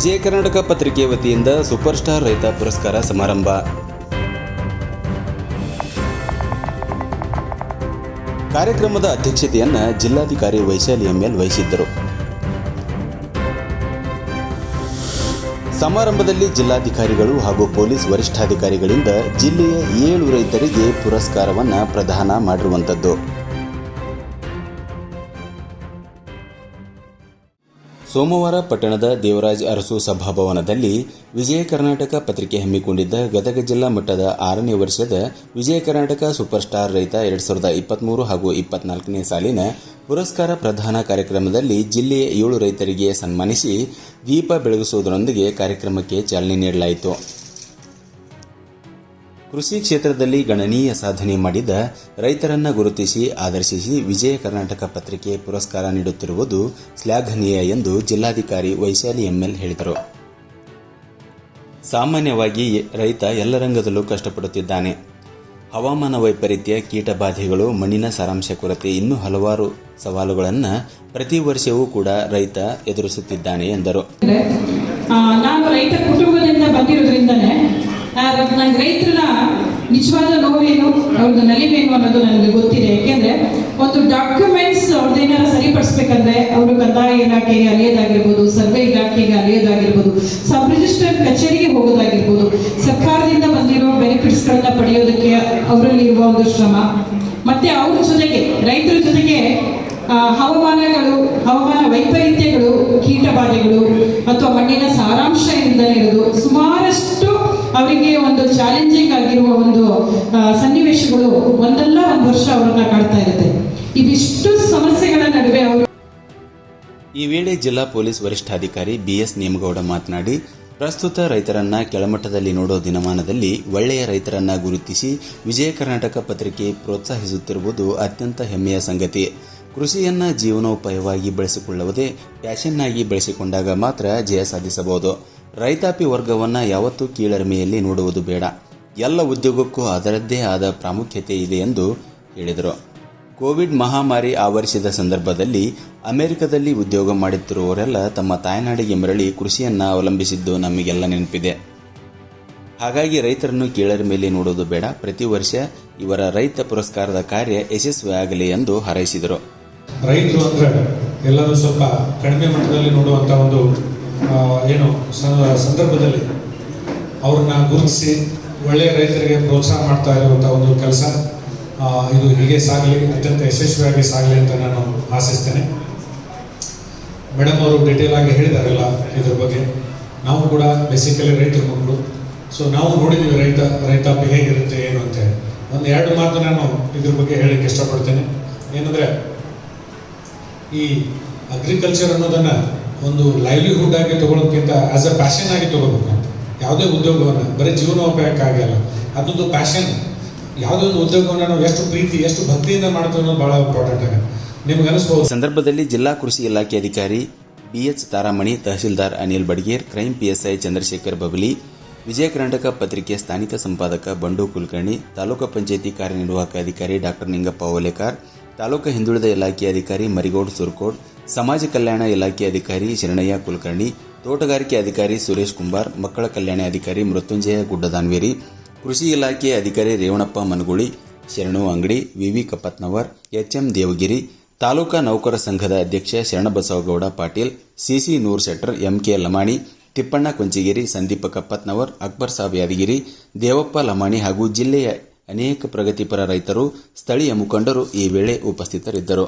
ವಿಜಯ ಕರ್ನಾಟಕ ಪತ್ರಿಕೆ ವತಿಯಿಂದ super star ರೈತ ಪುರಸ್ಕಾರ ಸಮಾರಂಭ. ಕಾರ್ಯಕ್ರಮದ ಅಧ್ಯಕ್ಷತೆಯನ್ನು ಜಿಲ್ಲಾಧಿಕಾರಿ ವೈಶಾಲಿ ಎಂಎಲ್ ವಹಿಸಿದ್ದರು. ಸಮಾರಂಭದಲ್ಲಿ ಜಿಲ್ಲಾಧಿಕಾರಿಗಳು ಹಾಗೂ ಪೊಲೀಸ್ ವರಿಷ್ಠಾಧಿಕಾರಿಗಳಿಂದ ಜಿಲ್ಲೆಯ ಏಳು ರೈತರಿಗೆ ಪುರಸ್ಕಾರವನ್ನು ಪ್ರದಾನ ಮಾಡಿರುವಂಥದ್ದು. ಸೋಮವಾರ ಪಟ್ಟಣದ ದೇವರಾಜ್ ಅರಸು ಸಭಾಭವನದಲ್ಲಿ ವಿಜಯ ಕರ್ನಾಟಕ ಪತ್ರಿಕೆ ಹಮ್ಮಿಕೊಂಡಿದ್ದ ಗದಗ ಜಿಲ್ಲಾ ಮಟ್ಟದ ಆರನೇ ವರ್ಷದ ವಿಜಯ ಕರ್ನಾಟಕ ಸೂಪರ್ ಸ್ಟಾರ್ ರೈತ ಎರಡ್ ಸಾವಿರದ ಇಪ್ಪತ್ತ್ಮೂರು ಹಾಗೂ ಇಪ್ಪತ್ನಾಲ್ಕನೇ ಸಾಲಿನ ಪುರಸ್ಕಾರ ಪ್ರದಾನ ಕಾರ್ಯಕ್ರಮದಲ್ಲಿ ಜಿಲ್ಲೆಯ ಏಳು ರೈತರಿಗೆ ಸನ್ಮಾನಿಸಿ ದೀಪ ಬೆಳಗಿಸುವುದರೊಂದಿಗೆ ಕಾರ್ಯಕ್ರಮಕ್ಕೆ ಚಾಲನೆ ನೀಡಲಾಯಿತು. ಕೃಷಿ ಕ್ಷೇತ್ರದಲ್ಲಿ ಗಣನೀಯ ಸಾಧನೆ ಮಾಡಿದ ರೈತರನ್ನ ಗುರುತಿಸಿ ಆದರ್ಶಿಸಿ ವಿಜಯ ಕರ್ನಾಟಕ ಪತ್ರಿಕೆ ಪುರಸ್ಕಾರ ನೀಡುತ್ತಿರುವುದು ಶ್ಲಾಘನೀಯ ಎಂದು ಜಿಲ್ಲಾಧಿಕಾರಿ ವೈಶಾಲಿ ಎಂಎಲ್ ಹೇಳಿದರು. ಸಾಮಾನ್ಯವಾಗಿ ರೈತ ಎಲ್ಲ ರಂಗದಲ್ಲೂ ಕಷ್ಟಪಡುತ್ತಿದ್ದಾನೆ. ಹವಾಮಾನ ವೈಪರೀತ್ಯ, ಕೀಟಬಾಧೆಗಳು, ಮಣ್ಣಿನ ಸಾರಾಂಶ ಕೊರತೆ ಇನ್ನೂ ಹಲವಾರು ಸವಾಲುಗಳನ್ನು ಪ್ರತಿ ವರ್ಷವೂ ಕೂಡ ರೈತ ಎದುರಿಸುತ್ತಿದ್ದಾನೆ ಎಂದರು. ನಾನು ರೈತ ಕುಟುಂಬದಿಂದ ಬಂದಿರೋದ್ರಿಂದನೇ ನಂಗೆ ರೈತರನ್ನ ನಿಜವಾದ ನೋವೇನು ಅವ್ರದ್ದು ನಲಿವೇನು ಅನ್ನೋದು ನನಗೆ ಗೊತ್ತಿದೆ. ಯಾಕೆಂದ್ರೆ ಒಂದು ಡಾಕ್ಯುಮೆಂಟ್ಸ್ ಅವ್ರದ್ದೇನಾರ ಸರಿಪಡಿಸ್ಬೇಕಂದ್ರೆ ಅವರು ಕಂದಾಯ ಇಲಾಖೆಗೆ ಅಲೆಯೋದಾಗಿರ್ಬೋದು, ಸರ್ವೆ ಇಲಾಖೆಗೆ ಅಲೆಯೋದಾಗಿರ್ಬೋದು ಸಬ್ ರಿಜಿಸ್ಟರ್ ಕಚೇರಿಗೆ ಹೋಗೋದಾಗಿರ್ಬೋದು, ಸರ್ಕಾರದಿಂದ ಬಂದಿರೋ ಬೆನಿಫಿಟ್ಸ್ಗಳನ್ನ ಪಡೆಯೋದಕ್ಕೆ ಅವರಲ್ಲಿರುವ ಒಂದು ಶ್ರಮ. ಮತ್ತೆ ಅವ್ರ ಜೊತೆಗೆ, ರೈತರ ಜೊತೆಗೆ ಹವಾಮಾನಗಳು, ಹವಾಮಾನ ವೈಪರೀತ್ಯಗಳು, ಕೀಟಬಾಧೆಗಳು, ಅಥವಾ ಮಣ್ಣಿನ ಸಾರಾಂಶ ಇಲ್ಲದೆ ಇರೋದು ಸುಮಾರಷ್ಟು ಅವರಿಗೆ ಒಂದು ಚಾಲೆಂಜಿಂಗ್ ಆಗಿರುವ ಒಂದು ಸನ್ನಿವೇಶಗಳು ಒಂದಲ್ಲ ಒಂದು ವರ್ಷ ಅವರನ್ನ ಕಾಡ್ತಾ ಇರುತ್ತೆ. ಇದಿಷ್ಟು ಸಮಸ್ಯೆಗಳ ನಡುವೆ ಅವರು ಈ ವೇಳೆ ಜಿಲ್ಲಾ ಪೊಲೀಸ್ ವರಿಷ್ಠಾಧಿಕಾರಿ ಬಿಎಸ್ ನೇಮಗೌಡ ಮಾತನಾಡಿ, ಪ್ರಸ್ತುತ ರೈತರನ್ನ ಕೆಳಮಟ್ಟದಲ್ಲಿ ನೋಡೋ ದಿನಮಾನದಲ್ಲಿ ಒಳ್ಳೆಯ ರೈತರನ್ನ ಗುರುತಿಸಿ ವಿಜಯ ಕರ್ನಾಟಕ ಪತ್ರಿಕೆ ಪ್ರೋತ್ಸಾಹಿಸುತ್ತಿರುವುದು ಅತ್ಯಂತ ಹೆಮ್ಮೆಯ ಸಂಗತಿ. ಕೃಷಿಯನ್ನ ಜೀವನೋಪಾಯವಾಗಿ ಬಳಸಿಕೊಳ್ಳುವುದೇ ಆಗಿ ಬೆಳೆಸಿಕೊಂಡಾಗ ಮಾತ್ರ ಜಯ ಸಾಧಿಸಬಹುದು. ರೈತಾಪಿ ವರ್ಗವನ್ನ ಯಾವತ್ತೂ ಕೀಳರಿಮೆಯಲ್ಲಿ ನೋಡುವುದು ಬೇಡ. ಎಲ್ಲ ಉದ್ಯೋಗಕ್ಕೂ ಅದರದ್ದೇ ಆದ ಪ್ರಾಮುಖ್ಯತೆ ಇದೆ ಎಂದು ಹೇಳಿದರು. ಕೋವಿಡ್ ಮಹಾಮಾರಿ ಆವರಿಸಿದ ಸಂದರ್ಭದಲ್ಲಿ ಅಮೆರಿಕದಲ್ಲಿ ಉದ್ಯೋಗ ಮಾಡುತ್ತಿರುವವರೆಲ್ಲ ತಮ್ಮ ತಾಯ್ನಾಡಿಗೆ ಮರಳಿ ಕೃಷಿಯನ್ನು ಅವಲಂಬಿಸಿದ್ದು ನಮಗೆಲ್ಲ ನೆನಪಿದೆ. ಹಾಗಾಗಿ ರೈತರನ್ನು ಕೀಳರ ಮೇಲೆ ನೋಡುವುದು ಬೇಡ. ಪ್ರತಿ ವರ್ಷ ಇವರ ರೈತ ಪುರಸ್ಕಾರದ ಕಾರ್ಯ ಯಶಸ್ವಿಯಾಗಲಿ ಎಂದು ಹಾರೈಸಿದರು. ರೈತರು ಅಂದ್ರೆ ಎಲ್ಲರೂ ಸ್ವಲ್ಪ ಕಡಿಮೆ ಮಟ್ಟದಲ್ಲಿ ನೋಡುವಂಥ ಒಂದು ಏನು ಸಂದರ್ಭದಲ್ಲಿ ಅವ್ರನ್ನ ಗುರುತಿಸಿ ಒಳ್ಳೆಯ ರೈತರಿಗೆ ಪ್ರೋತ್ಸಾಹ ಮಾಡ್ತಾ ಇರುವಂಥ ಒಂದು ಕೆಲಸ ಇದು ಹೀಗೆ ಸಾಗಲಿ, ಅತ್ಯಂತ ಯಶಸ್ವಿಯಾಗಿ ಸಾಗಲಿ ಅಂತ ನಾನು ಆಶಿಸ್ತೇನೆ. ಮೇಡಮ್ ಅವರು ಡೀಟೇಲ್ ಆಗಿ ಹೇಳಿದಾರಲ್ಲ ಇದ್ರ ಬಗ್ಗೆ. ನಾವು ಕೂಡ ಬೇಸಿಕಲಿ ರೈತರ ಮಕ್ಕಳು. ಸೊ ನಾವು ನೋಡಿದ್ದೀವಿ ರೈತ ರೈತಾಪಿ ಹೇಗಿರುತ್ತೆ, ಏನು ಅಂತ ಒಂದು ಎರಡು ಮಾತು ನಾನು ಇದ್ರ ಬಗ್ಗೆ ಹೇಳಕ್ಕೆ ಇಷ್ಟಪಡ್ತೇನೆ. ಏನಂದರೆ ಈ ಅಗ್ರಿಕಲ್ಚರ್ ಅನ್ನೋದನ್ನ ಒಂದು ಲೈವ್ಲಿಹುಡ್ ಆಗಿ ತಗೊಳ್ಳೋದಕ್ಕಿಂತ ಆಸ್ ಅ ಪ್ಯಾಷನ್ ಆಗಿ ತಗೋಬೇಕು ಅಂತ. ಯಾವುದೇ ಉದ್ಯೋಗವನ್ನು, ಬರೀ ಜೀವನೋಪಾಯಕ್ಕೆ ಆಗಿಲ್ಲ. ಅದೊಂದು ಪ್ಯಾಷನ್ ಯಾವುದೇ ಒಂದು ಉದ್ಯೋಗವನ್ನು ನಾವು ಎಷ್ಟು ಪ್ರೀತಿ, ಎಷ್ಟು ಭಕ್ತಿಯಿಂದ ಮಾಡ್ತೀವಿ ಅನ್ನೋದು ಭಾಳ ಇಂಪಾರ್ಟೆಂಟ್ ಆಗುತ್ತೆ ನಿಮ್ಗೆ ಅನಿಸ್ಬೋದು? ಸಂದರ್ಭದಲ್ಲಿ ಜಿಲ್ಲಾ ಕೃಷಿ ಇಲಾಖೆ ಅಧಿಕಾರಿ BH Taramani, tahsildar Anil Badger, crime PSI Chandrashekhar Babali, Vijaya Karnataka ಪತ್ರಿಕೆ ಸ್ಥಾನಿಕ ಸಂಪಾದಕ ಬಂಡು ಕುಲಕರ್ಣಿ, ತಾಲೂಕು ಪಂಚಾಯಿತಿ ಕಾರ್ಯನಿರ್ವಾಹಕ ಅಧಿಕಾರಿ ಡಾಕ್ಟರ್ ನಿಂಗಪ್ಪ ಓಲೇಕಾರ್, ತಾಲೂಕು ಹಿಂದುಳಿದ ಇಲಾಖೆ ಅಧಿಕಾರಿ ಮರಿಗೌಡ್ ಸುರ್ಕೋಡ್ ಸಮಾಜ ಕಲ್ಯಾಣ ಇಲಾಖೆ ಅಧಿಕಾರಿ ಶರಣಯ್ಯ ಕುಲಕರ್ಣಿ, ತೋಟಗಾರಿಕೆ ಅಧಿಕಾರಿ ಸುರೇಶ್ ಕುಂಬಾರ್, ಮಕ್ಕಳ ಕಲ್ಯಾಣ ಅಧಿಕಾರಿ ಮೃತ್ಯುಂಜಯ ಗುಡ್ಡದಾನ್ವೇರಿ, ಕೃಷಿ ಇಲಾಖೆ ಅಧಿಕಾರಿ ರೇವಣಪ್ಪ ಮನಗುಳಿ, ಶರಣು ಅಂಗಡಿ ವಿವಿ ಕಪತ್ನವರ್, ಎಚ್ಎಂ ದೇವಗಿರಿ, ತಾಲೂಕಾ ನೌಕರ ಸಂಘದ ಅಧ್ಯಕ್ಷ ಶರಣಬಸವಗೌಡ ಪಾಟೀಲ್, ಸಿಸಿ ನೂರ್ ಶೆಟ್ಟರ್ ಎಂಕೆ ಲಮಾಣಿ, ತಿಪ್ಪಣ್ಣ ಕೊಂಚಿಗಿರಿ, ಸಂದೀಪ ಕಪ್ಪತ್ನವರ್ ಅಕ್ಬರ್ ಸಾಬ್ ಯಾದಗಿರಿ, ದೇವಪ್ಪ ಲಮಾಣಿ ಹಾಗೂ ಜಿಲ್ಲೆಯ ಅನೇಕ ಪ್ರಗತಿಪರ ರೈತರು, ಸ್ಥಳೀಯ ಮುಖಂಡರು ಈ ವೇಳೆ ಉಪಸ್ಥಿತರಿದ್ದರು.